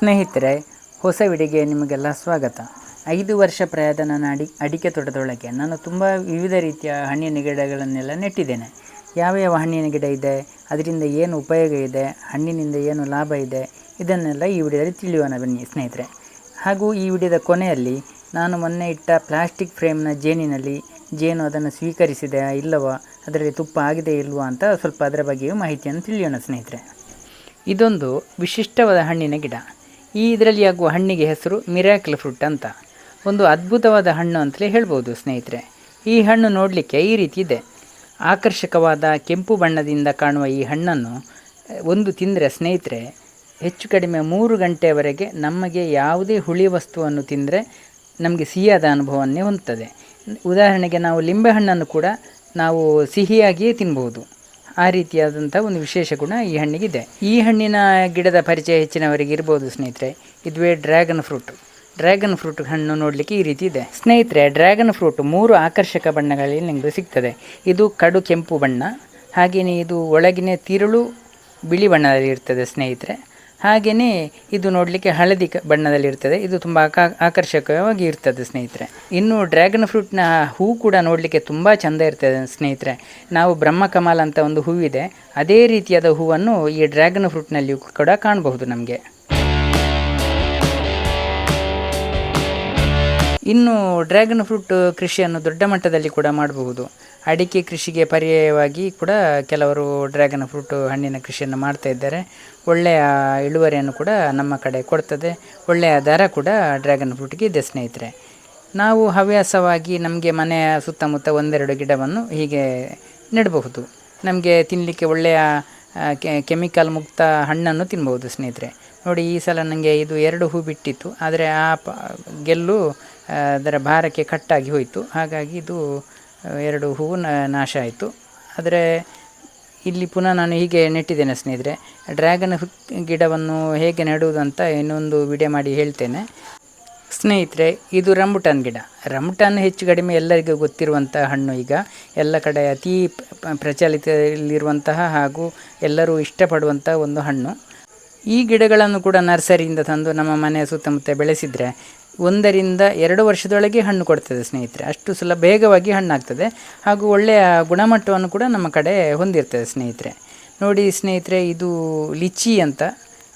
ಸ್ನೇಹಿತರೆ, ಹೊಸ ವಿಡಿಗೆ ನಿಮಗೆಲ್ಲ ಸ್ವಾಗತ. ಐದು ವರ್ಷ ಪ್ರಾಯದ ನಾನು ಅಡಿ ಅಡಿಕೆ ತೋಟದೊಳಗೆ ನಾನು ತುಂಬ ವಿವಿಧ ರೀತಿಯ ಹಣ್ಣಿನ ಗಿಡಗಳನ್ನೆಲ್ಲ ನೆಟ್ಟಿದ್ದೇನೆ. ಯಾವ ಯಾವ ಹಣ್ಣಿನ ಗಿಡ ಇದೆ, ಅದರಿಂದ ಏನು ಉಪಯೋಗ ಇದೆ, ಹಣ್ಣಿನಿಂದ ಏನು ಲಾಭ ಇದೆ, ಇದನ್ನೆಲ್ಲ ಈ ವಿಡಿಯೋದಲ್ಲಿ ತಿಳಿಯೋಣ ಬನ್ನಿ ಸ್ನೇಹಿತರೆ. ಹಾಗೂ ಈ ವಿಡಿಯೋದ ಕೊನೆಯಲ್ಲಿ ನಾನು ಮೊನ್ನೆ ಇಟ್ಟ ಪ್ಲಾಸ್ಟಿಕ್ ಫ್ರೇಮ್ನ ಜೇನಿನಲ್ಲಿ ಜೇನು ಅದನ್ನು ಸ್ವೀಕರಿಸಿದೆ ಇಲ್ಲವೋ, ಅದರಲ್ಲಿ ತುಪ್ಪ ಆಗಿದೆ ಇಲ್ವಾ ಅಂತ ಸ್ವಲ್ಪ ಅದರ ಬಗ್ಗೆಯೂ ಮಾಹಿತಿಯನ್ನು ತಿಳಿಯೋಣ ಸ್ನೇಹಿತರೆ. ಇದೊಂದು ವಿಶಿಷ್ಟವಾದ ಹಣ್ಣಿನ ಗಿಡ. ಈ ಇದರಲ್ಲಿ ಆಗುವ ಹಣ್ಣಿಗೆ ಹೆಸರು ಮಿರಾಕಲ್ ಫ್ರೂಟ್ ಅಂತ. ಒಂದು ಅದ್ಭುತವಾದ ಹಣ್ಣು ಅಂತಲೇ ಹೇಳ್ಬೋದು ಸ್ನೇಹಿತರೆ. ಈ ಹಣ್ಣು ನೋಡಲಿಕ್ಕೆ ಈ ರೀತಿ ಇದೆ. ಆಕರ್ಷಕವಾದ ಕೆಂಪು ಬಣ್ಣದಿಂದ ಕಾಣುವ ಈ ಹಣ್ಣನ್ನು ಒಂದು ತಿಂದರೆ ಸ್ನೇಹಿತರೆ, ಹೆಚ್ಚು ಕಡಿಮೆ ಮೂರು ಗಂಟೆಯವರೆಗೆ ನಮಗೆ ಯಾವುದೇ ಹುಳಿ ವಸ್ತುವನ್ನು ತಿಂದರೆ ನಮಗೆ ಸಿಹಿಯಾದ ಅನುಭವವನ್ನೇ ಹೊಂದುತ್ತದೆ ಉದಾಹರಣೆಗೆ ನಾವು ಲಿಂಬೆಹಣ್ಣನ್ನು ಕೂಡ ನಾವು ಸಿಹಿಯಾಗಿಯೇ ತಿನ್ಬೋದು. ಆ ರೀತಿಯಾದಂಥ ಒಂದು ವಿಶೇಷ ಗುಣ ಈ ಹಣ್ಣಿಗಿದೆ. ಈ ಹಣ್ಣಿನ ಗಿಡದ ಪರಿಚಯ ಹೆಚ್ಚಿನವರಿಗೆ ಇರ್ಬೋದು ಸ್ನೇಹಿತರೆ, ಇದುವೇ ಡ್ರ್ಯಾಗನ್ ಫ್ರೂಟ್. ಡ್ರ್ಯಾಗನ್ ಫ್ರೂಟ್ ಹಣ್ಣು ನೋಡಲಿಕ್ಕೆ ಈ ರೀತಿ ಇದೆ. ಸ್ನೇಹಿತರೆ, ಡ್ರ್ಯಾಗನ್ ಫ್ರೂಟ್ ಮೂರು ಆಕರ್ಷಕ ಬಣ್ಣಗಳಲ್ಲಿ ನಿಮಗೆ ಸಿಗ್ತದೆ. ಇದು ಕಡು ಕೆಂಪು ಬಣ್ಣ ಹಾಗೆಯೇ ಇದು ಒಳಗಿನ ತಿರುಳು ಬಿಳಿ ಬಣ್ಣದಲ್ಲಿ ಇರ್ತದೆ ಸ್ನೇಹಿತರೆ. ಹಾಗೆಯೇ ಇದು ನೋಡಲಿಕ್ಕೆ ಹಳದಿ ಕ ಬಣ್ಣದಲ್ಲಿ ಇರ್ತದೆ ಇದು ತುಂಬ ಆಕಾ ಆಕರ್ಷಕವಾಗಿ ಇರ್ತದೆ ಸ್ನೇಹಿತರೆ. ಇನ್ನು ಡ್ರ್ಯಾಗನ್ ಫ್ರೂಟ್ನ ಹೂ ಕೂಡ ನೋಡಲಿಕ್ಕೆ ತುಂಬ ಚೆಂದ ಇರ್ತದೆ ಸ್ನೇಹಿತರೆ. ನಾವು ಬ್ರಹ್ಮಕಮಲ ಅಂತ ಒಂದು ಹೂವಿದೆ. ಅದೇ ರೀತಿಯಾದ ಹೂವನ್ನು ಈ ಡ್ರ್ಯಾಗನ್ ಫ್ರೂಟ್ನಲ್ಲಿಯೂ ಕೂಡ ಕಾಣಬಹುದು ನಮಗೆ. ಇನ್ನು ಡ್ರ್ಯಾಗನ್ ಫ್ರೂಟ್ ಕೃಷಿಯನ್ನು ದೊಡ್ಡ ಮಟ್ಟದಲ್ಲಿ ಕೂಡ ಮಾಡಬಹುದು. ಅಡಿಕೆ ಕೃಷಿಗೆ ಪರ್ಯಾಯವಾಗಿ ಕೂಡ ಕೆಲವರು ಡ್ರ್ಯಾಗನ್ ಫ್ರೂಟ್ ಹಣ್ಣಿನ ಕೃಷಿಯನ್ನು ಮಾಡ್ತಾ ಇದ್ದಾರೆ. ಒಳ್ಳೆಯ ಇಳುವರಿಯನ್ನು ಕೂಡ ನಮ್ಮ ಕಡೆ ಕೊಡ್ತದೆ. ಒಳ್ಳೆಯ ದರ ಕೂಡ ಡ್ರ್ಯಾಗನ್ ಫ್ರೂಟ್ಗೆ ಇದೆ, ಸ್ನೇಹಿತರೆ. ನಾವು ಹವ್ಯಾಸವಾಗಿ ನಮಗೆ ಮನೆಯ ಸುತ್ತಮುತ್ತ ಒಂದೆರಡು ಗಿಡವನ್ನು ಹೀಗೆ ನೆಡಬಹುದು. ನಮಗೆ ತಿನ್ನಲಿಕ್ಕೆ ಒಳ್ಳೆಯ ಕೆಮಿಕಲ್ ಮುಕ್ತ ಹಣ್ಣನ್ನು ತಿನ್ಬೋದು ಸ್ನೇಹಿತರೆ. ನೋಡಿ, ಈ ಸಲ ನನಗೆ ಇದು ಎರಡು ಹೂ ಬಿಟ್ಟಿತ್ತು. ಆದರೆ ಆ ಪ, ಗೆಲ್ಲು ಅದರ ಭಾರಕ್ಕೆ ಕಟ್ಟಾಗಿ ಹೋಯಿತು. ಹಾಗಾಗಿ ಇದು ಎರಡು ಹೂವು ನಾಶ ಆಯಿತು. ಆದರೆ ಇಲ್ಲಿ ಪುನಃ ನಾನು ಹೀಗೆ ನೆಟ್ಟಿದ್ದೇನೆ ಸ್ನೇಹಿತರೆ. ಡ್ರ್ಯಾಗನ್ ಫ್ರೂಟ್ ಗಿಡವನ್ನು ಹೇಗೆ ನೆಡುವುದು ಅಂತ ಇನ್ನೊಂದು ವಿಡಿಯೋ ಮಾಡಿ ಹೇಳ್ತೇನೆ. ಸ್ನೇಹಿತರೆ, ಇದು ರಂಬುಟನ್ ಗಿಡ. ರಂಬುಟನ್ ಹೆಚ್ಚು ಕಡಿಮೆ ಎಲ್ಲರಿಗೂ ಗೊತ್ತಿರುವಂತಹ ಹಣ್ಣು ಈಗ. ಎಲ್ಲ ಕಡೆ ಅತೀ ಪ್ರಚಲಿತದಲ್ಲಿರುವಂತಹ ಹಾಗೂ ಎಲ್ಲರೂ ಇಷ್ಟಪಡುವಂಥ ಒಂದು ಹಣ್ಣು. ಈ ಗಿಡಗಳನ್ನು ಕೂಡ ನರ್ಸರಿಯಿಂದ ತಂದು ನಮ್ಮ ಮನೆಯ ಸುತ್ತಮುತ್ತ ಬೆಳೆಸಿದರೆ ಒಂದರಿಂದ ಎರಡು ವರ್ಷದೊಳಗೆ ಹಣ್ಣು ಕೊಡ್ತದೆ ಸ್ನೇಹಿತರೆ. ಅಷ್ಟು ಸುಲಭ ಬೇಗವಾಗಿ ಹಣ್ಣಾಗ್ತದೆ. ಹಾಗೂ ಒಳ್ಳೆಯ ಗುಣಮಟ್ಟವನ್ನು ಕೂಡ ನಮ್ಮ ಕಡೆ ಹೊಂದಿರ್ತದೆ ಸ್ನೇಹಿತರೆ. ನೋಡಿ ಸ್ನೇಹಿತರೆ, ಇದು ಲಿಚಿ ಅಂತ.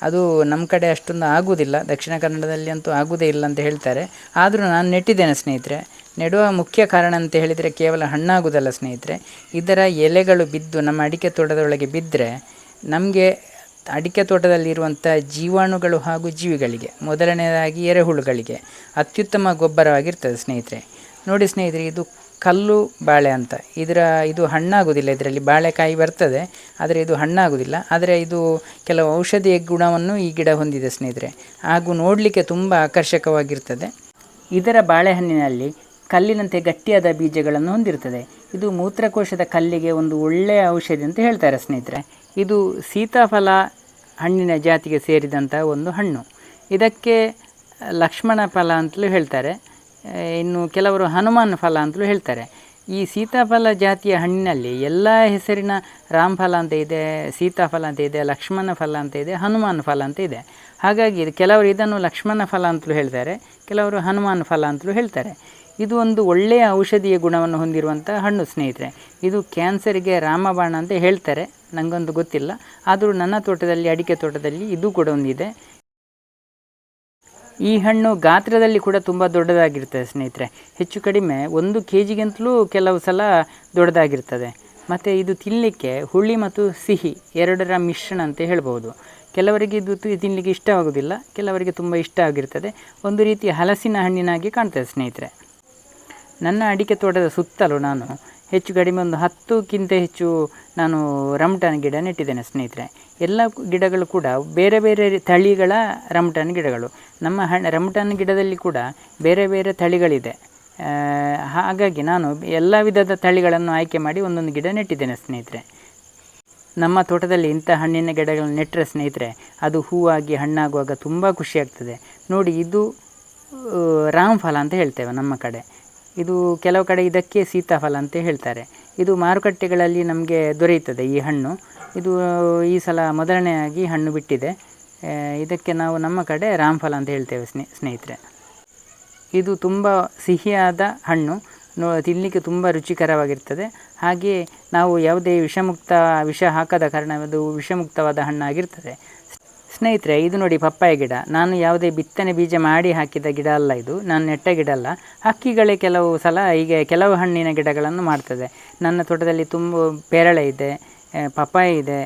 ಅದು ನಮ್ಮ ಕಡೆ ಅಷ್ಟೊಂದು ಆಗುವುದಿಲ್ಲ ದಕ್ಷಿಣ ಕನ್ನಡದಲ್ಲಿ ಅಂತೂ ಆಗುವುದೇ ಇಲ್ಲ ಅಂತ ಹೇಳ್ತಾರೆ. ಆದರೂ ನಾನು ನೆಟ್ಟಿದ್ದೇನೆ ಸ್ನೇಹಿತರೆ. ನೆಡುವ ಮುಖ್ಯ ಕಾರಣ ಅಂತ ಹೇಳಿದರೆ ಕೇವಲ ಹಣ್ಣಾಗುವುದಲ್ಲ ಸ್ನೇಹಿತರೆ. ಇದರ ಎಲೆಗಳು ಬಿದ್ದು ನಮ್ಮ ಅಡಿಕೆ ತೋಟದೊಳಗೆ ಬಿದ್ದರೆ ನಮಗೆ ಅಡಿಕೆ ತೋಟದಲ್ಲಿರುವಂಥ ಜೀವಾಣುಗಳು ಹಾಗೂ ಜೀವಿಗಳಿಗೆ, ಮೊದಲನೆಯದಾಗಿ ಎರೆಹುಳುಗಳಿಗೆ ಅತ್ಯುತ್ತಮ ಗೊಬ್ಬರವಾಗಿರ್ತದೆ ಸ್ನೇಹಿತರೆ. ನೋಡಿ ಸ್ನೇಹಿತರೆ, ಇದು ಕಲ್ಲು ಬಾಳೆ ಅಂತ. ಇದರ, ಇದು ಹಣ್ಣಾಗುವುದಿಲ್ಲ ಇದರಲ್ಲಿ ಬಾಳೆಕಾಯಿ ಬರ್ತದೆ, ಆದರೆ ಇದು ಹಣ್ಣಾಗುವುದಿಲ್ಲ ಆದರೆ ಇದು ಕೆಲವು ಔಷಧೀಯ ಗುಣವನ್ನು ಈ ಗಿಡ ಹೊಂದಿದೆ ಸ್ನೇಹಿತರೆ. ಹಾಗೂ ನೋಡಲಿಕ್ಕೆ ತುಂಬ ಆಕರ್ಷಕವಾಗಿರ್ತದೆ. ಇದರ ಬಾಳೆಹಣ್ಣಿನಲ್ಲಿ ಕಲ್ಲಿನಂತೆ ಗಟ್ಟಿಯಾದ ಬೀಜಗಳನ್ನು ಹೊಂದಿರುತ್ತದೆ. ಇದು ಮೂತ್ರಕೋಶದ ಕಲ್ಲಿಗೆ ಒಂದು ಒಳ್ಳೆಯ ಔಷಧಿ ಅಂತ ಹೇಳ್ತಾರೆ ಸ್ನೇಹಿತರೆ. ಇದು ಸೀತಾಫಲ ಹಣ್ಣಿನ ಜಾತಿಗೆ ಸೇರಿದಂಥ ಒಂದು ಹಣ್ಣು. ಇದಕ್ಕೆ ಲಕ್ಷ್ಮಣ ಫಲ ಅಂತಲೂ ಹೇಳ್ತಾರೆ. ಇನ್ನು ಕೆಲವರು ಹನುಮಾನ್ ಫಲ ಅಂತಲೂ ಹೇಳ್ತಾರೆ. ಈ ಸೀತಾಫಲ ಜಾತಿಯ ಹಣ್ಣಿನಲ್ಲಿ ಎಲ್ಲ ಹೆಸರಿನ ರಾಮಫಲ ಅಂತ ಇದೆ, ಸೀತಾಫಲ ಅಂತ ಇದೆ, ಲಕ್ಷ್ಮಣ ಫಲ ಅಂತ ಇದೆ, ಹನುಮಾನ್ ಫಲ ಅಂತ ಇದೆ. ಹಾಗಾಗಿ ಕೆಲವರು ಇದನ್ನು ಲಕ್ಷ್ಮಣ ಫಲ ಅಂತಲೂ ಹೇಳ್ತಾರೆ, ಕೆಲವರು ಹನುಮಾನ್ ಫಲ ಅಂತಲೂ ಹೇಳ್ತಾರೆ. ಇದು ಒಂದು ಒಳ್ಳೆಯ ಔಷಧೀಯ ಗುಣವನ್ನು ಹೊಂದಿರುವಂಥ ಹಣ್ಣು, ಸ್ನೇಹಿತರೆ. ಇದು ಕ್ಯಾನ್ಸರಿಗೆ ರಾಮಬಾಣ ಅಂತ ಹೇಳ್ತಾರೆ. ನನಗೊಂದು ಗೊತ್ತಿಲ್ಲ. ಆದರೂ ನನ್ನ ತೋಟದಲ್ಲಿ, ಅಡಿಕೆ ತೋಟದಲ್ಲಿ ಇದು ಕೂಡ ಒಂದಿದೆ. ಈ ಹಣ್ಣು ಗಾತ್ರದಲ್ಲಿ ಕೂಡ ತುಂಬ ದೊಡ್ಡದಾಗಿರ್ತದೆ, ಸ್ನೇಹಿತರೆ. ಹೆಚ್ಚು ಕಡಿಮೆ ಒಂದು ಕೆ ಜಿಗಿಂತಲೂ ಕೆಲವು ಸಲ ದೊಡ್ಡದಾಗಿರ್ತದೆ. ಮತ್ತು ಇದು ತಿನ್ನಲಿಕ್ಕೆ ಹುಳಿ ಮತ್ತು ಸಿಹಿ ಎರಡರ ಮಿಶ್ರಣ ಅಂತ ಹೇಳ್ಬೋದು. ಕೆಲವರಿಗೆ ಇದು ತಿನ್ನಲಿಕ್ಕೆ ಇಷ್ಟವಾಗೋದಿಲ್ಲ ಕೆಲವರಿಗೆ ತುಂಬ ಇಷ್ಟ ಆಗಿರ್ತದೆ. ಒಂದು ರೀತಿ ಹಲಸಿನ ಹಣ್ಣಿನಾಗಿ ಕಾಣ್ತದೆ, ಸ್ನೇಹಿತರೆ. ನನ್ನ ಅಡಿಕೆ ತೋಟದ ಸುತ್ತಲೂ ನಾನು ಹೆಚ್ಚು ಕಡಿಮೆ ಒಂದು ಹತ್ತುಕ್ಕಿಂತ ಹೆಚ್ಚು ನಾನು ರಮ್ಟನ್ ಗಿಡ ನೆಟ್ಟಿದ್ದೇನೆ ಸ್ನೇಹಿತರೆ. ಎಲ್ಲ ಗಿಡಗಳು ಕೂಡ ಬೇರೆ ಬೇರೆ ತಳಿಗಳ ರಮ್ಟನ್ ಗಿಡಗಳು. ನಮ್ಮ ಹಣ್ಣ ರಮ್ಟನ್ ಗಿಡದಲ್ಲಿ ಕೂಡ ಬೇರೆ ಬೇರೆ ತಳಿಗಳಿದೆ. ಹಾಗಾಗಿ ನಾನು ಎಲ್ಲ ವಿಧದ ತಳಿಗಳನ್ನು ಆಯ್ಕೆ ಮಾಡಿ ಒಂದೊಂದು ಗಿಡ ನೆಟ್ಟಿದ್ದೇನೆ ಸ್ನೇಹಿತರೆ. ನಮ್ಮ ತೋಟದಲ್ಲಿ ಇಂಥ ಹಣ್ಣಿನ ಗಿಡಗಳನ್ನು ನೆಟ್ಟರೆ ಸ್ನೇಹಿತರೆ, ಅದು ಹೂವಾಗಿ ಹಣ್ಣಾಗುವಾಗ ತುಂಬ ಖುಷಿಯಾಗ್ತದೆ ನೋಡಿ ಇದು ರಾಮ್ ರಾಮಫಲ ಅಂತ ಹೇಳ್ತೇವೆ ನಮ್ಮ ಕಡೆ. ಇದು ಕೆಲವು ಕಡೆ ಇದಕ್ಕೆ ಸೀತಾಫಲ ಅಂತ ಹೇಳ್ತಾರೆ. ಇದು ಮಾರುಕಟ್ಟೆಗಳಲ್ಲಿ ನಮಗೆ ದೊರೆಯುತ್ತದೆ ಈ ಹಣ್ಣು. ಇದು ಈ ಸಲ ಮೊದಲನೆಯಾಗಿ ಹಣ್ಣು ಬಿಟ್ಟಿದೆ. ಇದಕ್ಕೆ ನಾವು ನಮ್ಮ ಕಡೆ ರಾಮ್ಫಲ ಅಂತ ಹೇಳ್ತೇವೆ ಸ್ನೇ, ಸ್ನೇಹಿತರೆ. ಇದು ತುಂಬ ಸಿಹಿಯಾದ ಹಣ್ಣು. ನೋ ತಿನ್ನಲಿಕ್ಕೆ ತುಂಬ ರುಚಿಕರವಾಗಿರ್ತದೆ. ಹಾಗೆಯೇ ನಾವು ಯಾವುದೇ ವಿಷಮುಕ್ತ ವಿಷ ಹಾಕದ ಕಾರಣ ಅದು ವಿಷಮುಕ್ತವಾದ ಹಣ್ಣಾಗಿರ್ತದೆ. ಸ್ನೇಹಿತರೆ, ಇದು ನೋಡಿ ಪಪ್ಪಾಯ ಗಿಡ. ನಾನು ಯಾವುದೇ ಬಿತ್ತನೆ ಬೀಜ ಮಾಡಿ ಹಾಕಿದ ಗಿಡ ಅಲ್ಲ ಇದು. ನಾನು ನೆಟ್ಟ ಗಿಡ ಅಲ್ಲ. ಹಕ್ಕಿಗಳೇ ಕೆಲವು ಸಲ ಹೀಗೆ ಕೆಲವು ಹಣ್ಣಿನ ಗಿಡಗಳನ್ನು ಮಾಡ್ತದೆ. ನನ್ನ ತೋಟದಲ್ಲಿ ತುಂಬ ಪೇರಳೆ ಇದೆ ಪಪ್ಪಾಯ ಇದೆ,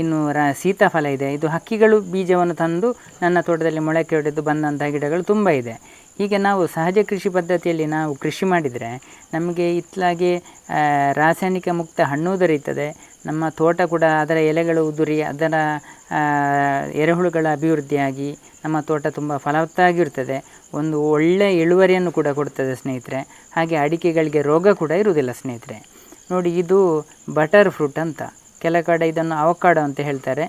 ಇನ್ನು ರ, ಸೀತಾಫಲ ಇದೆ. ಇದು ಹಕ್ಕಿಗಳು ಬೀಜವನ್ನು ತಂದು ನನ್ನ ತೋಟದಲ್ಲಿ ಮೊಳಕೆ ಹೊಡೆದು ಬಂದಂತಹ ಗಿಡಗಳು ತುಂಬ ಇದೆ. ಹೀಗೆ ನಾವು ಸಹಜ ಕೃಷಿ ಪದ್ಧತಿಯಲ್ಲಿ ನಾವು ಕೃಷಿ ಮಾಡಿದರೆ ನಮಗೆ ಇತ್ತಲಾಗೆ ರಾಸಾಯನಿಕ ಮುಕ್ತ ಹಣ್ಣು ದೊರೆಯುತ್ತದೆ. ನಮ್ಮ ತೋಟ ಕೂಡ ಅದರ ಎಲೆಗಳು ಉದುರಿ, ಅದರ ಎರೆಹುಳುಗಳ ಅಭಿವೃದ್ಧಿಯಾಗಿ ನಮ್ಮ ತೋಟ ತುಂಬ ಫಲವತ್ತಾಗಿರ್ತದೆ. ಒಂದು ಒಳ್ಳೆಯ ಇಳುವರಿಯನ್ನು ಕೂಡ ಕೊಡ್ತದೆ ಸ್ನೇಹಿತರೆ. ಹಾಗೆ ಅಡಿಕೆಗಳಿಗೆ ರೋಗ ಕೂಡ ಇರುವುದಿಲ್ಲ ಸ್ನೇಹಿತರೆ. ನೋಡಿ, ಇದು ಬಟರ್ ಫ್ರೂಟ್ ಅಂತ. ಕೆಲ ಕಡೆ ಇದನ್ನು ಅವಕಾಡೋ ಅಂತ ಹೇಳ್ತಾರೆ.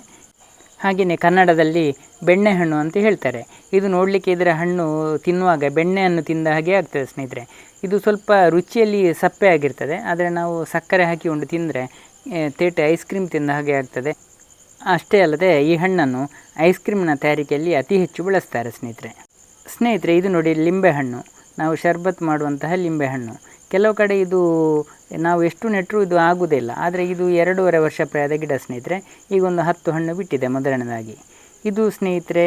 ಹಾಗೆಯೇ ಕನ್ನಡದಲ್ಲಿ ಬೆಣ್ಣೆ ಹಣ್ಣು ಅಂತ ಹೇಳ್ತಾರೆ. ಇದು ನೋಡಲಿಕ್ಕೆ ಇದರ ಹಣ್ಣು ತಿನ್ನುವಾಗ ಬೆಣ್ಣೆಯನ್ನು ತಿಂದ ಹಾಗೆ ಆಗ್ತದೆ ಸ್ನೇಹಿತರೆ. ಇದು ಸ್ವಲ್ಪ ರುಚಿಯಲ್ಲಿ ಸಪ್ಪೆ ಆಗಿರ್ತದೆ. ಆದರೆ ನಾವು ಸಕ್ಕರೆ ಹಾಕಿಕೊಂಡು ತಿಂದರೆ ತೇಟೆ ಐಸ್ ಕ್ರೀಮ್ ತಿಂದ ಹಾಗೆ ಆಗ್ತದೆ. ಅಷ್ಟೇ ಅಲ್ಲದೆ ಈ ಹಣ್ಣನ್ನು ಐಸ್ ಕ್ರೀಮ್ನ ತಯಾರಿಕೆಯಲ್ಲಿ ಅತಿ ಹೆಚ್ಚು ಬಳಸ್ತಾರೆ ಸ್ನೇಹಿತರೆ. ಸ್ನೇಹಿತರೆ, ಇದು ನೋಡಿ ಲಿಂಬೆಹಣ್ಣು ನಾವು ಶರ್ಬತ್ ಮಾಡುವಂತಹ ಲಿಂಬೆಹಣ್ಣು ಕೆಲವು ಕಡೆ ಇದು, ನಾವು ಎಷ್ಟು ನೆಟ್ಟರೂ ಇದು ಆಗುವುದಿಲ್ಲ ಆದರೆ ಇದು ಎರಡೂವರೆ ವರ್ಷ ಪ್ರಾಯದ ಗಿಡ ಸ್ನೇಹಿತರೆ. ಈಗ ಒಂದು ಹತ್ತು ಹಣ್ಣು ಬಿಟ್ಟಿದೆ ಮೊದಲನೇದಾಗಿ. ಇದು ಸ್ನೇಹಿತರೆ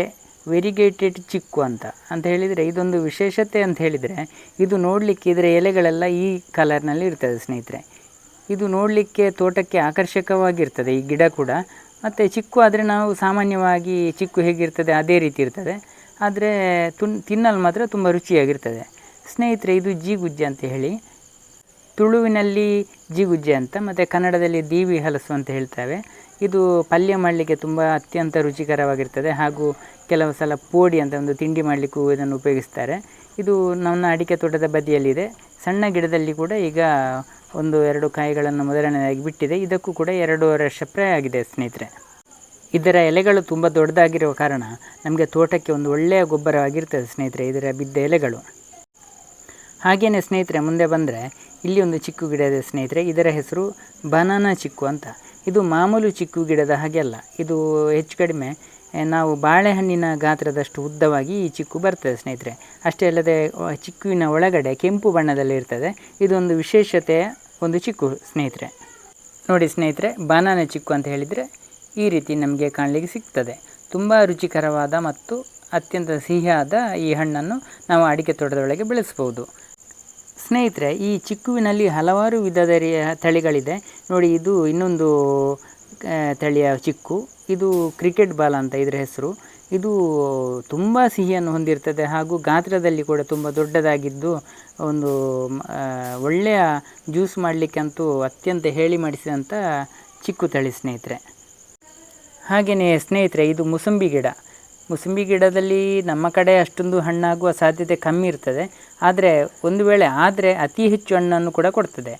ವೆರಿಗೇಟೆಡ್ ಚಿಕ್ಕು ಅಂತ. ಅಂತ ಹೇಳಿದರೆ ಇದೊಂದು ವಿಶೇಷತೆ ಅಂತ ಹೇಳಿದರೆ, ಇದು ನೋಡಲಿಕ್ಕೆ ಇದರ ಎಲೆಗಳೆಲ್ಲ ಈ ಕಲರ್ನಲ್ಲಿ ಇರ್ತದೆ ಸ್ನೇಹಿತರೆ. ಇದು ನೋಡಲಿಕ್ಕೆ ತೋಟಕ್ಕೆ ಆಕರ್ಷಕವಾಗಿರ್ತದೆ, ಈ ಗಿಡ ಕೂಡ. ಮತ್ತು ಚಿಕ್ಕು ಆದರೆ ನಾವು ಸಾಮಾನ್ಯವಾಗಿ ಚಿಕ್ಕು ಹೇಗಿರ್ತದೆ, ಅದೇ ರೀತಿ ಇರ್ತದೆ. ಆದರೆ ತುನ್, ತಿನ್ನಲು ಮಾತ್ರ ತುಂಬ ರುಚಿಯಾಗಿರ್ತದೆ. ಸ್ನೇಹಿತರೆ, ಇದು ಜೀಗುಜ್ಜೆ ಅಂತ ಹೇಳಿ. ತುಳುವಿನಲ್ಲಿ ಜೀಗುಜ್ಜೆ ಅಂತ, ಮತ್ತು ಕನ್ನಡದಲ್ಲಿ ದೀವಿ ಹಲಸು ಅಂತ ಹೇಳ್ತೇವೆ. ಇದು ಪಲ್ಯ ಮಾಡಲಿಕ್ಕೆ ತುಂಬ ಅತ್ಯಂತ ರುಚಿಕರವಾಗಿರ್ತದೆ ಹಾಗೂ ಕೆಲವು ಸಲ ಪೋಡಿ ಅಂತ ಒಂದು ತಿಂಡಿ ಮಾಡಲಿಕ್ಕೂ ಇದನ್ನು ಉಪಯೋಗಿಸ್ತಾರೆ. ಇದು ನನ್ನ ಅಡಿಕೆ ತೋಟದ ಬದಿಯಲ್ಲಿದೆ. ಸಣ್ಣ ಗಿಡದಲ್ಲಿ ಕೂಡ ಈಗ ಒಂದು ಎರಡು ಕಾಯಿಗಳನ್ನು ಮೊದಲನೇದಾಗಿ ಬಿಟ್ಟಿದೆ. ಇದಕ್ಕೂ ಕೂಡ ಎರಡೂವರೆ ವರ್ಷ ಆಗಿದೆ ಸ್ನೇಹಿತರೆ. ಇದರ ಎಲೆಗಳು ತುಂಬ ದೊಡ್ಡದಾಗಿರುವ ಕಾರಣ ನಮಗೆ ತೋಟಕ್ಕೆ ಒಂದು ಒಳ್ಳೆಯ ಗೊಬ್ಬರವಾಗಿರ್ತದೆ ಸ್ನೇಹಿತರೆ, ಇದರ ಬಿದ್ದ ಎಲೆಗಳು. ಹಾಗೆಯೇ ಸ್ನೇಹಿತರೆ, ಮುಂದೆ ಬಂದರೆ ಇಲ್ಲಿ ಒಂದು ಚಿಕ್ಕು ಗಿಡ ಇದೆ ಸ್ನೇಹಿತರೆ. ಇದರ ಹೆಸರು ಬನಾನಾ ಚಿಕ್ಕು ಅಂತ. ಇದು ಮಾಮೂಲು ಚಿಕ್ಕು ಗಿಡದ ಹಾಗೆ ಅಲ್ಲ. ಇದು ಹೆಚ್ಚು ಕಡಿಮೆ. ನಾವು ಬಾಳೆಹಣ್ಣಿನ ಗಾತ್ರದಷ್ಟು ಉದ್ದವಾಗಿ ಈ ಚಿಕ್ಕು ಬರ್ತದೆ ಸ್ನೇಹಿತರೆ. ಅಷ್ಟೇ ಅಲ್ಲದೆ ಚಿಕ್ಕುವಿನ ಒಳಗಡೆ ಕೆಂಪು ಬಣ್ಣದಲ್ಲಿ ಇರ್ತದೆ. ಇದೊಂದು ವಿಶೇಷತೆಯ ಒಂದು ಚಿಕ್ಕು ಸ್ನೇಹಿತರೆ. ನೋಡಿ ಸ್ನೇಹಿತರೆ, ಬಾನಾನ ಚಿಕ್ಕು ಅಂತ ಹೇಳಿದರೆ ಈ ರೀತಿ ನಮಗೆ ಕಾಣಲಿಕ್ಕೆ ಸಿಗ್ತದೆ. ತುಂಬ ರುಚಿಕರವಾದ ಮತ್ತು ಅತ್ಯಂತ ಸಿಹಿಯಾದ ಈ ಹಣ್ಣನ್ನು ನಾವು ಅಡಿಕೆ ತೋಟದೊಳಗೆ ಬೆಳೆಸ್ಬೋದು. ಸ್ನೇಹಿತರೆ, ಈ ಚಿಕ್ಕುವಿನಲ್ಲಿ ಹಲವಾರು ವಿಧದ ತಳಿಗಳಿದೆ. ನೋಡಿ, ಇದು ಇನ್ನೊಂದು ತಳಿಯ ಚಿಕ್ಕು. ಇದು ಕ್ರಿಕೆಟ್ ಬಾಲ್ ಅಂತ ಇದರ ಹೆಸರು. ಇದು ತುಂಬ ಸಿಹಿಯನ್ನು ಹೊಂದಿರ್ತದೆ ಹಾಗೂ ಗಾತ್ರದಲ್ಲಿ ಕೂಡ ತುಂಬ ದೊಡ್ಡದಾಗಿದ್ದು, ಒಂದು ಒಳ್ಳೆಯ ಜ್ಯೂಸ್ ಮಾಡಲಿಕ್ಕಂತೂ ಅತ್ಯಂತ ಹೇಳಿ ಮಾಡಿಸಿದಂಥ ಚಿಕ್ಕು ತಳಿ ಸ್ನೇಹಿತರೆ. ಹಾಗೆಯೇ ಸ್ನೇಹಿತರೆ, ಇದು ಮುಸಂಬಿ ಗಿಡ. ಮುಸಂಬಿ ಗಿಡದಲ್ಲಿ ನಮ್ಮ ಕಡೆ ಅಷ್ಟೊಂದು ಹಣ್ಣಾಗುವ ಸಾಧ್ಯತೆ ಕಮ್ಮಿ ಇರ್ತದೆ. ಆದರೆ ಒಂದು ವೇಳೆ ಆದರೆ ಅತಿ ಹೆಚ್ಚು ಹಣ್ಣನ್ನು ಕೂಡ ಕೊಡ್ತದೆ.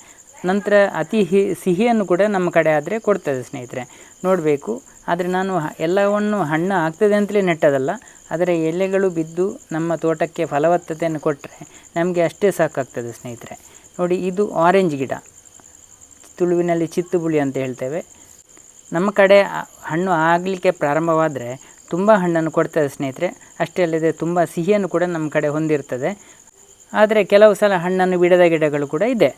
ನಂತರ ಅತಿ ಹಿ, ಸಿಹಿಯನ್ನು ಕೂಡ ನಮ್ಮ ಕಡೆ ಆದರೆ ಕೊಡ್ತದೆ ಸ್ನೇಹಿತರೆ. ನೋಡಬೇಕು. ಆದರೆ ನಾನು ಎಲ್ಲವನ್ನು ಹಣ್ಣು ಆಗ್ತದೆ ಅಂತಲೇ ನೆಟ್ಟದಲ್ಲ. ಆದರೆ ಎಲೆಗಳು ಬಿದ್ದು ನಮ್ಮ ತೋಟಕ್ಕೆ ಫಲವತ್ತತೆಯನ್ನು ಕೊಟ್ಟರೆ ನಮಗೆ ಅಷ್ಟೇ ಸಾಕಾಗ್ತದೆ ಸ್ನೇಹಿತರೆ. ನೋಡಿ, ಇದು ಆರೆಂಜ್ ಗಿಡ. ತುಳುವಿನಲ್ಲಿ ಚಿತ್ತುಬುಳಿ ಅಂತ ಹೇಳ್ತೇವೆ. ನಮ್ಮ ಕಡೆ ಹಣ್ಣು ಆಗಲಿಕ್ಕೆ ಪ್ರಾರಂಭವಾದರೆ ತುಂಬ ಹಣ್ಣನ್ನು ಕೊಡ್ತದೆ ಸ್ನೇಹಿತರೆ. ಅಷ್ಟೇ ಅಲ್ಲದೆ ತುಂಬ ಸಿಹಿಯನ್ನು ಕೂಡ ನಮ್ಮ ಕಡೆ ಹೊಂದಿರ್ತದೆ. ಆದರೆ ಕೆಲವು ಸಲ ಹಣ್ಣನ್ನು ಬಿಡದ ಗಿಡಗಳು ಕೂಡ ಇದೆ.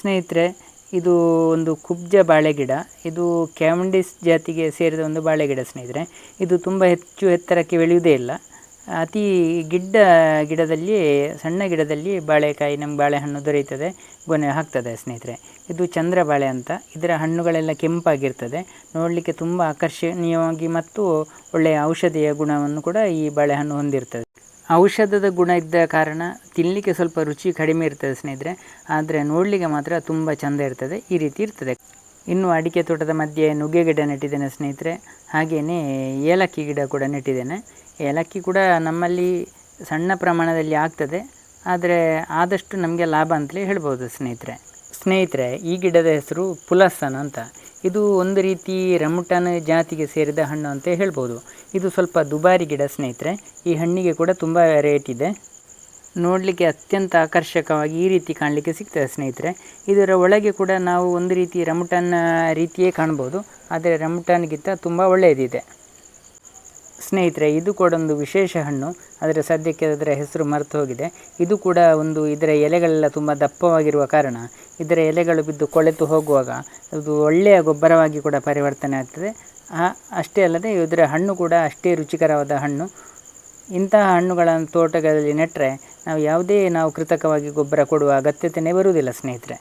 ಸ್ನೇಹಿತರೆ, ಇದು ಒಂದು ಕುಬ್ಜ ಬಾಳೆ ಗಿಡ. ಇದು ಕ್ಯಾಮಂಡಿಸ್ ಜಾತಿಗೆ ಸೇರಿದ ಒಂದು ಬಾಳೆ ಗಿಡ ಸ್ನೇಹಿತರೆ. ಇದು ತುಂಬ ಹೆಚ್ಚು ಎತ್ತರಕ್ಕೆ ಬೆಳೆಯುವುದೇ ಇಲ್ಲ. ಅತಿ ಗಿಡ್ಡ ಗಿಡದಲ್ಲಿ, ಸಣ್ಣ ಗಿಡದಲ್ಲಿ ಬಾಳೆಕಾಯಿ ನಮ್ಮ ಬಾಳೆಹಣ್ಣು ದೊರೆಯುತ್ತದೆ, ಗೊನೆ ಹಾಕ್ತದೆ ಸ್ನೇಹಿತರೆ. ಇದು ಚಂದ್ರ ಬಾಳೆ ಅಂತ. ಇದರ ಹಣ್ಣುಗಳೆಲ್ಲ ಕೆಂಪಾಗಿರ್ತದೆ. ನೋಡಲಿಕ್ಕೆ ತುಂಬ ಆಕರ್ಷಣೀಯವಾಗಿ ಮತ್ತು ಒಳ್ಳೆಯ ಔಷಧಿಯ ಗುಣವನ್ನು ಕೂಡ ಈ ಬಾಳೆಹಣ್ಣು ಹೊಂದಿರ್ತದೆ. ಔಷಧದ ಗುಣ ಇದ್ದ ಕಾರಣ ತಿನ್ನಲಿಕ್ಕೆ ಸ್ವಲ್ಪ ರುಚಿ ಕಡಿಮೆ ಇರ್ತದೆ ಸ್ನೇಹಿತರೆ. ಆದರೆ ನೋಡಲಿಕ್ಕೆ ಮಾತ್ರ ತುಂಬ ಚೆಂದ ಇರ್ತದೆ. ಈ ರೀತಿ ಇರ್ತದೆ. ಇನ್ನು ಅಡಿಕೆ ತೋಟದ ಮಧ್ಯೆ ನುಗ್ಗೆ ಗಿಡ ನೆಟ್ಟಿದ್ದೇನೆ ಸ್ನೇಹಿತರೆ. ಹಾಗೆಯೇ ಏಲಕ್ಕಿ ಗಿಡ ಕೂಡ ನೆಟ್ಟಿದ್ದೇನೆ. ಏಲಕ್ಕಿ ಕೂಡ ನಮ್ಮಲ್ಲಿ ಸಣ್ಣ ಪ್ರಮಾಣದಲ್ಲಿ ಆಗ್ತದೆ, ಆದರೆ ಆದಷ್ಟು ನಮಗೆ ಲಾಭ ಅಂತಲೇ ಹೇಳ್ಬೋದು ಸ್ನೇಹಿತರೆ. ಸ್ನೇಹಿತರೆ, ಈ ಗಿಡದ ಹೆಸರು ಪುಲಸನ್ ಅಂತ. ಇದು ಒಂದು ರೀತಿ ರಮುಟನ್ ಜಾತಿಗೆ ಸೇರಿದ ಹಣ್ಣು ಅಂತ ಹೇಳ್ಬೋದು. ಇದು ಸ್ವಲ್ಪ ದುಬಾರಿ ಗಿಡ ಸ್ನೇಹಿತರೆ. ಈ ಹಣ್ಣಿಗೆ ಕೂಡ ತುಂಬ ರೇಟ್ ಇದೆ. ನೋಡಲಿಕ್ಕೆ ಅತ್ಯಂತ ಆಕರ್ಷಕವಾಗಿ ಈ ರೀತಿ ಕಾಣಲಿಕ್ಕೆ ಸಿಗ್ತದೆ ಸ್ನೇಹಿತರೆ. ಇದರ ಒಳಗೆ ಕೂಡ ನಾವು ಒಂದು ರೀತಿ ರಮುಟನ್ ರೀತಿಯೇ ಕಾಣ್ಬೋದು, ಆದರೆ ರಮುಟನ್ಗಿಂತ ತುಂಬ ಒಳ್ಳೆಯದಿದೆ. ಸ್ನೇಹಿತರೆ, ಇದು ಕೂಡ ಒಂದು ವಿಶೇಷ ಹಣ್ಣು. ಆದರೆ ಸದ್ಯಕ್ಕೆ ಅದರ ಹೆಸರು ಮರೆತು ಹೋಗಿದೆ. ಇದು ಕೂಡ ಒಂದು ಇದರ ಎಲೆಗಳೆಲ್ಲ ತುಂಬ ದಪ್ಪವಾಗಿರುವ ಕಾರಣ, ಇದರ ಎಲೆಗಳು ಬಿದ್ದು ಕೊಳೆತು ಹೋಗುವಾಗ ಅದು ಒಳ್ಳೆಯ ಗೊಬ್ಬರವಾಗಿ ಕೂಡ ಪರಿವರ್ತನೆ ಆಗ್ತದೆ. ಅಷ್ಟೇ ಅಲ್ಲದೆ ಇದರ ಹಣ್ಣು ಕೂಡ ಅಷ್ಟೇ ರುಚಿಕರವಾದ ಹಣ್ಣು. ಇಂತಹ ಹಣ್ಣುಗಳನ್ನು ತೋಟಗಳಲ್ಲಿ ನೆಟ್ಟರೆ ನಾವು ಯಾವುದೇ ನಾವು ಕೃತಕವಾಗಿ ಗೊಬ್ಬರ ಕೊಡುವ ಅಗತ್ಯತೆಯೇ ಬರುವುದಿಲ್ಲ ಸ್ನೇಹಿತರೆ.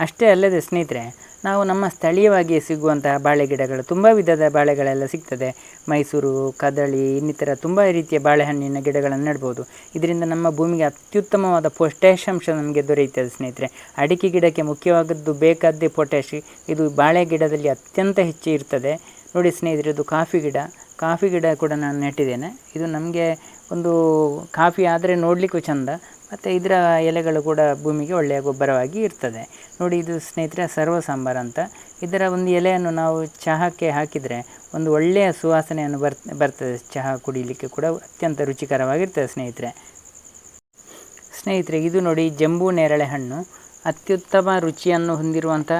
ಅಷ್ಟೇ ಅಲ್ಲದೆ ಸ್ನೇಹಿತರೆ, ನಾವು ನಮ್ಮ ಸ್ಥಳೀಯವಾಗಿ ಸಿಗುವಂತಹ ಬಾಳೆ ಗಿಡಗಳು, ತುಂಬ ವಿಧದ ಬಾಳೆಗಳೆಲ್ಲ ಸಿಗ್ತದೆ. ಮೈಸೂರು, ಕದಳಿ, ಇನ್ನಿತರ ತುಂಬ ರೀತಿಯ ಬಾಳೆಹಣ್ಣಿನ ಗಿಡಗಳನ್ನು ನೆಡ್ಬೋದು ಇದರಿಂದ ನಮ್ಮ ಭೂಮಿಗೆ ಅತ್ಯುತ್ತಮವಾದ ಪೋಟ್ಯಾಷಾಂಶ ನಮಗೆ ದೊರೆಯುತ್ತದೆ ಸ್ನೇಹಿತರೆ. ಅಡಿಕೆ ಗಿಡಕ್ಕೆ ಮುಖ್ಯವಾದದ್ದು ಬೇಕಾದ್ದೇ ಪೊಟ್ಯಾಶಿ ಇದು ಬಾಳೆ ಗಿಡದಲ್ಲಿ ಅತ್ಯಂತ ಹೆಚ್ಚು ಇರ್ತದೆ. ನೋಡಿ ಸ್ನೇಹಿತರೆ, ಇದು ಕಾಫಿ ಗಿಡ. ಕಾಫಿ ಗಿಡ ಕೂಡ ನಾನು ನೆಟ್ಟಿದ್ದೇನೆ. ಇದು ನಮಗೆ ಒಂದು ಕಾಫಿ ಆದರೆ ನೋಡಲಿಕ್ಕೂ ಚಂದ. ಮತ್ತು ಇದರ ಎಲೆಗಳು ಕೂಡ ಭೂಮಿಗೆ ಒಳ್ಳೆಯ ಗೊಬ್ಬರವಾಗಿ ಇರ್ತದೆ. ನೋಡಿ ಇದು ಸ್ನೇಹಿತರೆ ಸರ್ವ ಸಾಂಬಾರು ಅಂತ. ಇದರ ಒಂದು ಎಲೆಯನ್ನು ನಾವು ಚಹಾಕ್ಕೆ ಹಾಕಿದರೆ ಒಂದು ಒಳ್ಳೆಯ ಸುವಾಸನೆಯನ್ನು ಬರ್, ಬರ್ತದೆ. ಚಹಾ ಕುಡಿಲಿಕ್ಕೆ ಕೂಡ ಅತ್ಯಂತ ರುಚಿಕರವಾಗಿರ್ತದೆ ಸ್ನೇಹಿತರೆ. ಸ್ನೇಹಿತರೆ, ಇದು ನೋಡಿ ಜಂಬೂ ನೇರಳೆ ಹಣ್ಣು. ಅತ್ಯುತ್ತಮ ರುಚಿಯನ್ನು ಹೊಂದಿರುವಂಥ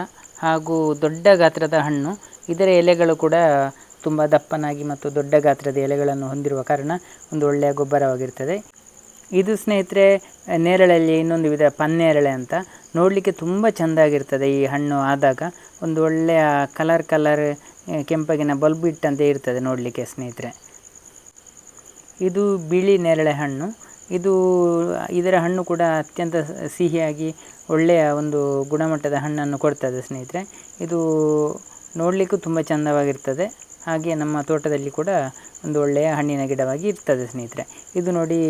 ಹಾಗೂ ದೊಡ್ಡ ಗಾತ್ರದ ಹಣ್ಣು. ಇದರ ಎಲೆಗಳು ಕೂಡ ತುಂಬ ದಪ್ಪನಾಗಿ ಮತ್ತು ದೊಡ್ಡ ಗಾತ್ರದ ಎಲೆಗಳನ್ನು ಹೊಂದಿರುವ ಕಾರಣ ಒಂದು ಒಳ್ಳೆಯ ಗೊಬ್ಬರವಾಗಿರ್ತದೆ. ಇದು ಸ್ನೇಹಿತರೆ ನೇರಳೆಯಲ್ಲಿ ಇನ್ನೊಂದು ವಿಧ ಪನ್ನೇರಳೆ ಅಂತ. ನೋಡಲಿಕ್ಕೆ ತುಂಬ ಚೆಂದಾಗಿರ್ತದೆ ಈ ಹಣ್ಣು ಆದಾಗ. ಒಂದು ಒಳ್ಳೆಯ ಕಲರ್ ಕಲರ್ ಕೆಂಪಗಿನ ಬಲ್ಬ್ ಇಟ್ಟಂತೆ ಇರ್ತದೆ ನೋಡಲಿಕ್ಕೆ ಸ್ನೇಹಿತರೆ. ಇದು ಬಿಳಿ ನೇರಳೆ ಹಣ್ಣು. ಇದು, ಇದರ ಹಣ್ಣು ಕೂಡ ಅತ್ಯಂತ ಸಿಹಿಯಾಗಿ ಒಳ್ಳೆಯ ಒಂದು ಗುಣಮಟ್ಟದ ಹಣ್ಣನ್ನು ಕೊಡ್ತದೆ ಸ್ನೇಹಿತರೆ. ಇದು ನೋಡಲಿಕ್ಕೂ ತುಂಬ ಚೆಂದವಾಗಿರ್ತದೆ. ಹಾಗೆ ನಮ್ಮ ತೋಟದಲ್ಲಿ ಕೂಡ ಒಂದು ಒಳ್ಳೆಯ ಹಣ್ಣಿನ ಗಿಡವಾಗಿ ಇರ್ತದೆ ಸ್ನೇಹಿತರೆ. ಇದು ನೋಡಿ,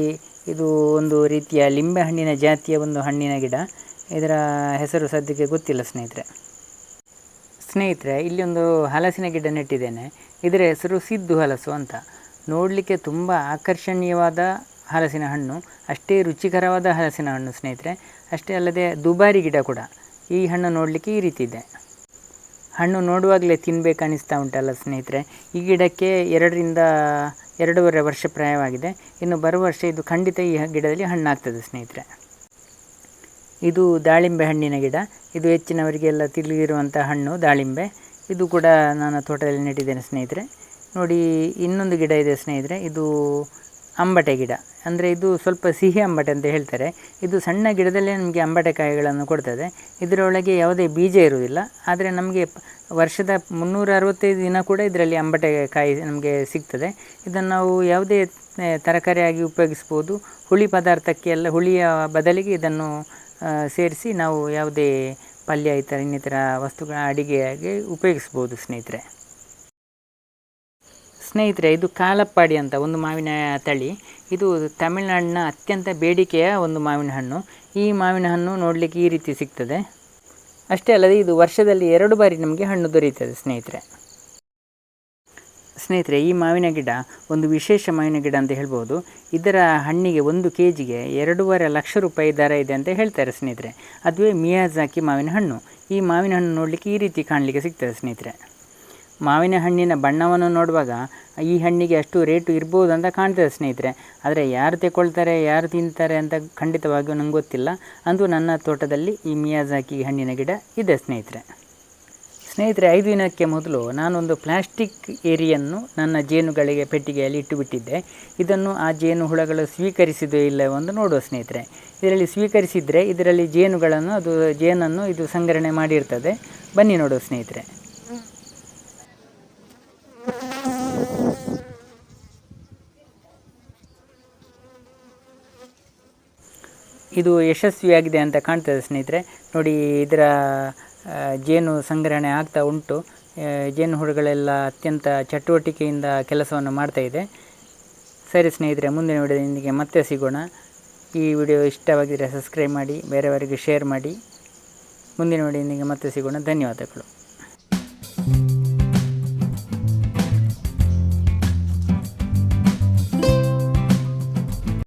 ಇದು ಒಂದು ರೀತಿಯ ಲಿಂಬೆ ಹಣ್ಣಿನ ಜಾತಿಯ ಒಂದು ಹಣ್ಣಿನ ಗಿಡ. ಇದರ ಹೆಸರು ಸದ್ಯಕ್ಕೆ ಗೊತ್ತಿಲ್ಲ ಸ್ನೇಹಿತರೆ. ಸ್ನೇಹಿತರೆ, ಇಲ್ಲಿ ಒಂದು ಹಲಸಿನ ಗಿಡ ನೆಟ್ಟಿದ್ದೇನೆ. ಇದರ ಹೆಸರು ಸಿದ್ದು ಹಲಸು ಅಂತ. ನೋಡಲಿಕ್ಕೆ ತುಂಬ ಆಕರ್ಷಣೀಯವಾದ ಹಲಸಿನ ಹಣ್ಣು, ಅಷ್ಟೇ ರುಚಿಕರವಾದ ಹಲಸಿನ ಹಣ್ಣು ಸ್ನೇಹಿತರೆ. ಅಷ್ಟೇ ಅಲ್ಲದೆ ದುಬಾರಿ ಗಿಡ ಕೂಡ. ಈ ಹಣ್ಣು ನೋಡಲಿಕ್ಕೆ ಈ ರೀತಿ ಇದೆ. ಹಣ್ಣು ನೋಡುವಾಗಲೇ ತಿನ್ಬೇಕು ಅನಿಸ್ತಾ ಉಂಟಲ್ಲ ಸ್ನೇಹಿತರೆ. ಈ ಗಿಡಕ್ಕೆ ಎರಡರಿಂದ ಎರಡೂವರೆ ವರ್ಷ ಪ್ರಾಯವಾಗಿದೆ. ಇನ್ನು ಬರುವ ವರ್ಷ ಇದು ಖಂಡಿತ ಈ ಗಿಡದಲ್ಲಿ ಹಣ್ಣಾಗ್ತದೆ ಸ್ನೇಹಿತರೆ. ಇದು ದಾಳಿಂಬೆ ಹಣ್ಣಿನ ಗಿಡ. ಇದು ಹೆಚ್ಚಿನವರಿಗೆಲ್ಲ ತಿಳಿದಿರುವಂಥ ಹಣ್ಣು ದಾಳಿಂಬೆ. ಇದು ಕೂಡ ನಾನು ತೋಟದಲ್ಲಿ ನೆಟ್ಟಿದ್ದೇನೆ ಸ್ನೇಹಿತರೆ. ನೋಡಿ ಇನ್ನೊಂದು ಗಿಡ ಇದೆ ಸ್ನೇಹಿತರೆ. ಇದು ಅಂಬಟೆ ಗಿಡ. ಅಂದರೆ ಇದು ಸ್ವಲ್ಪ ಸಿಹಿ ಅಂಬಟೆ ಅಂತ ಹೇಳ್ತಾರೆ. ಇದು ಸಣ್ಣ ಗಿಡದಲ್ಲೇ ನಮಗೆ ಅಂಬಟೆ ಕಾಯಿಗಳನ್ನು ಕೊಡ್ತದೆ. ಇದರೊಳಗೆ ಯಾವುದೇ ಬೀಜ ಇರುವುದಿಲ್ಲ. ಆದರೆ ನಮಗೆ ವರ್ಷದ ಮುನ್ನೂರ ಅರವತ್ತೈದು ದಿನ ಕೂಡ ಇದರಲ್ಲಿ ಅಂಬಟೆ ಕಾಯಿ ನಮಗೆ ಸಿಗ್ತದೆ. ಇದನ್ನು ನಾವು ಯಾವುದೇ ತರಕಾರಿಯಾಗಿ ಉಪಯೋಗಿಸ್ಬೋದು. ಹುಳಿ ಪದಾರ್ಥಕ್ಕೆ ಎಲ್ಲ ಹುಳಿಯ ಬದಲಿಗೆ ಇದನ್ನು ಸೇರಿಸಿ ನಾವು ಯಾವುದೇ ಪಲ್ಯ ಈ ಥರ ಇನ್ನಿತರ ವಸ್ತುಗಳ ಅಡಿಗೆಯಾಗಿ ಉಪಯೋಗಿಸ್ಬೋದು ಸ್ನೇಹಿತರೆ. ಸ್ನೇಹಿತರೆ, ಇದು ಕಾಲಪ್ಪಾಡಿ ಅಂತ ಒಂದು ಮಾವಿನ ತಳಿ. ಇದು ತಮಿಳುನಾಡಿನ ಅತ್ಯಂತ ಬೇಡಿಕೆಯ ಒಂದು ಮಾವಿನ ಹಣ್ಣು. ಈ ಮಾವಿನ ಹಣ್ಣು ನೋಡಲಿಕ್ಕೆ ಈ ರೀತಿ ಸಿಗ್ತದೆ. ಅಷ್ಟೇ ಅಲ್ಲದೆ ಇದು ವರ್ಷದಲ್ಲಿ ಎರಡು ಬಾರಿ ನಮಗೆ ಹಣ್ಣು ದೊರೆಯುತ್ತದೆ ಸ್ನೇಹಿತರೆ. ಸ್ನೇಹಿತರೆ, ಈ ಮಾವಿನ ಗಿಡ ಒಂದು ವಿಶೇಷ ಮಾವಿನ ಗಿಡ ಅಂತ ಹೇಳ್ಬೋದು. ಇದರ ಹಣ್ಣಿಗೆ ಒಂದು ಕೆ ಜಿಗೆ ಎರಡೂವರೆ ಲಕ್ಷ ರೂಪಾಯಿ ದರ ಇದೆ ಅಂತ ಹೇಳ್ತಾರೆ ಸ್ನೇಹಿತರೆ. ಅದುವೇ ಮಿಯಾಜಾಕಿ ಮಾವಿನ ಹಣ್ಣು. ಈ ಮಾವಿನ ಹಣ್ಣು ನೋಡಲಿಕ್ಕೆ ಈ ರೀತಿ ಕಾಣಲಿಕ್ಕೆ ಸಿಗ್ತದೆ ಸ್ನೇಹಿತರೆ. ಮಾವಿನ ಹಣ್ಣಿನ ಬಣ್ಣವನ್ನು ನೋಡುವಾಗ ಈ ಹಣ್ಣಿಗೆ ಅಷ್ಟು ರೇಟು ಇರ್ಬೋದು ಅಂತ ಕಾಣ್ತದೆ ಸ್ನೇಹಿತರೆ. ಆದರೆ ಯಾರು ತೆಕೊಳ್ತಾರೆ, ಯಾರು ತಿಂತಾರೆ ಅಂತ ಖಂಡಿತವಾಗಿಯೂ ನಂಗೆ ಗೊತ್ತಿಲ್ಲ. ಅಂದು ನನ್ನ ತೋಟದಲ್ಲಿ ಈ ಮಿಯಾಜಾಕಿ ಹಣ್ಣಿನ ಗಿಡ ಇದೆ ಸ್ನೇಹಿತರೆ. ಸ್ನೇಹಿತರೆ, ಐದು ದಿನಕ್ಕೆ ಮೊದಲು ನಾನೊಂದು ಪ್ಲಾಸ್ಟಿಕ್ ಏರಿಯನ್ನು ನನ್ನ ಜೇನುಗಳಿಗೆ ಪೆಟ್ಟಿಗೆಯಲ್ಲಿ ಇಟ್ಟುಬಿಟ್ಟಿದ್ದೆ. ಇದನ್ನು ಆ ಜೇನು ಹುಳಗಳು ಸ್ವೀಕರಿಸಿದೋ ಇಲ್ಲವೋ ಒಂದು ನೋಡುವ ಸ್ನೇಹಿತರೆ. ಇದರಲ್ಲಿ ಸ್ವೀಕರಿಸಿದರೆ ಇದರಲ್ಲಿ ಜೇನುಗಳನ್ನು ಅದು ಜೇನನ್ನು ಇದು ಸಂಗ್ರಹಣೆ ಮಾಡಿರ್ತದೆ. ಬನ್ನಿ ನೋಡುವ ಸ್ನೇಹಿತರೆ. ಇದು ಯಶಸ್ವಿಯಾಗಿದೆ ಅಂತ ಕಾಣ್ತದೆ ಸ್ನೇಹಿತರೆ. ನೋಡಿ, ಇದರ ಜೇನು ಸಂಗ್ರಹಣೆ ಆಗ್ತಾ ಉಂಟು. ಜೇನು ಹುಳುಗಳೆಲ್ಲ ಅತ್ಯಂತ ಚಟುವಟಿಕೆಯಿಂದ ಕೆಲಸವನ್ನು ಮಾಡ್ತಾ ಇದೆ. ಸರಿ ಸ್ನೇಹಿತರೆ, ಮುಂದಿನ ವಿಡಿಯೋದೊಂದಿಗೆ ಮತ್ತೆ ಸಿಗೋಣ. ಈ ವಿಡಿಯೋ ಇಷ್ಟವಾಗಿದ್ದರೆ ಸಬ್ಸ್ಕ್ರೈಬ್ ಮಾಡಿ, ಬೇರೆಯವರಿಗೆ ಶೇರ್ ಮಾಡಿ. ಮುಂದಿನ ವಿಡಿಯೋದೊಂದಿಗೆ ಮತ್ತೆ ಸಿಗೋಣ. ಧನ್ಯವಾದಗಳು.